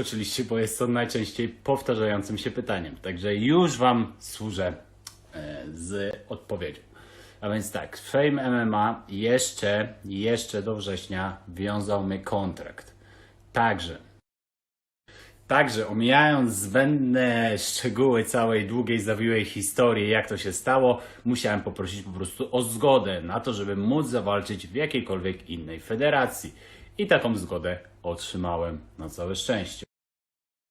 Oczywiście, bo jest to najczęściej powtarzającym się pytaniem. Także już Wam służę e, z odpowiedzią. A więc tak, Fame MMA jeszcze, jeszcze do września wiązał mi kontrakt. Także, także omijając zbędne szczegóły całej długiej, zawiłej historii, jak to się stało, musiałem poprosić po prostu o zgodę na to, żeby móc zawalczyć w jakiejkolwiek innej federacji. I taką zgodę otrzymałem na całe szczęście.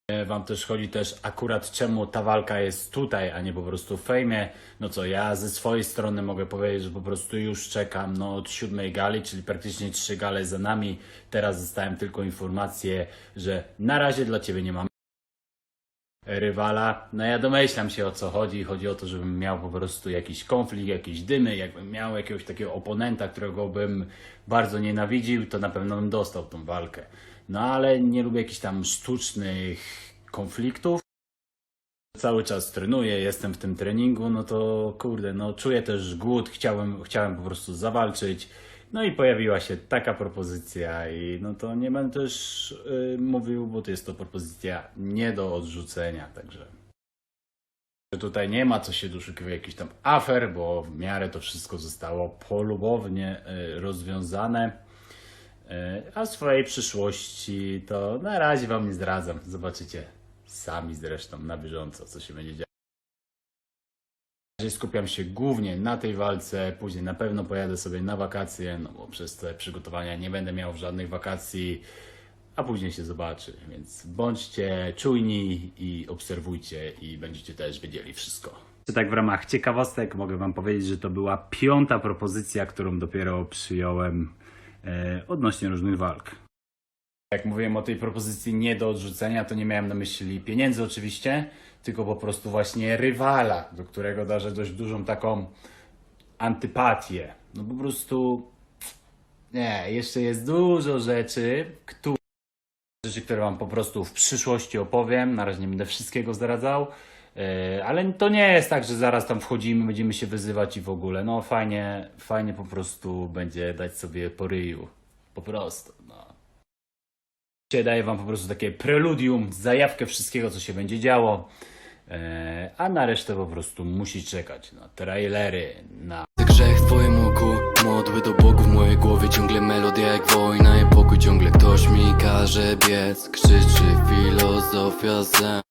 E, Wam też chodzi też akurat czemu ta walka jest tutaj, a nie po prostu w fejmie. No co, ja ze swojej strony mogę powiedzieć, że po prostu już czekam no, od siódmej gali, czyli praktycznie trzy gale za nami. Teraz dostałem tylko informację, że na razie dla Ciebie nie mam rywala. No ja domyślam się o co chodzi. Chodzi o to, żebym miał po prostu jakiś konflikt, jakieś dymy, jakbym miał jakiegoś takiego oponenta, którego bym bardzo nienawidził, to na pewno bym dostał tą walkę. No ale nie lubię jakichś tam sztucznych konfliktów. Cały czas trenuję, jestem w tym treningu, no to kurde, no czuję też głód, chciałem, chciałem po prostu zawalczyć. No i pojawiła się taka propozycja i no to nie będę też y, mówił, bo to jest to propozycja nie do odrzucenia, także tutaj nie ma co się doszukiwać jakichś tam afer, bo w miarę to wszystko zostało polubownie y, rozwiązane. Y, A swojej przyszłości to na razie wam nie zdradzam. Zobaczycie sami zresztą na bieżąco, co się będzie działo. Razie Skupiam się głównie na tej walce, później na pewno pojadę sobie na wakacje, no bo przez te przygotowania nie będę miał żadnych wakacji, a później się zobaczy, więc bądźcie czujni i obserwujcie i będziecie też wiedzieli wszystko. Tak w ramach ciekawostek mogę Wam powiedzieć, że to była piąta propozycja, którą dopiero przyjąłem e, odnośnie różnych walk. Jak mówiłem o tej propozycji nie do odrzucenia, to nie miałem na myśli pieniędzy oczywiście, tylko po prostu właśnie rywala, do którego darzę dość dużą taką antypatię. No po prostu nie, jeszcze jest dużo rzeczy, które, rzeczy, które Wam po prostu w przyszłości opowiem. Na razie nie będę wszystkiego zdradzał. Yy, Ale to nie jest tak, że zaraz tam wchodzimy, będziemy się wyzywać i w ogóle. No fajnie, fajnie po prostu będzie dać sobie po ryju. Po prostu. Dzisiaj daję wam po prostu takie preludium, zajawkę wszystkiego, co się będzie działo. E, A na resztę po prostu musi czekać na trailery, na Grzech w twoim oku, modły do Bogu w mojej głowie Ciągle melodia jak wojna i pokój Ciągle ktoś mi każe biec Krzyczy filozofia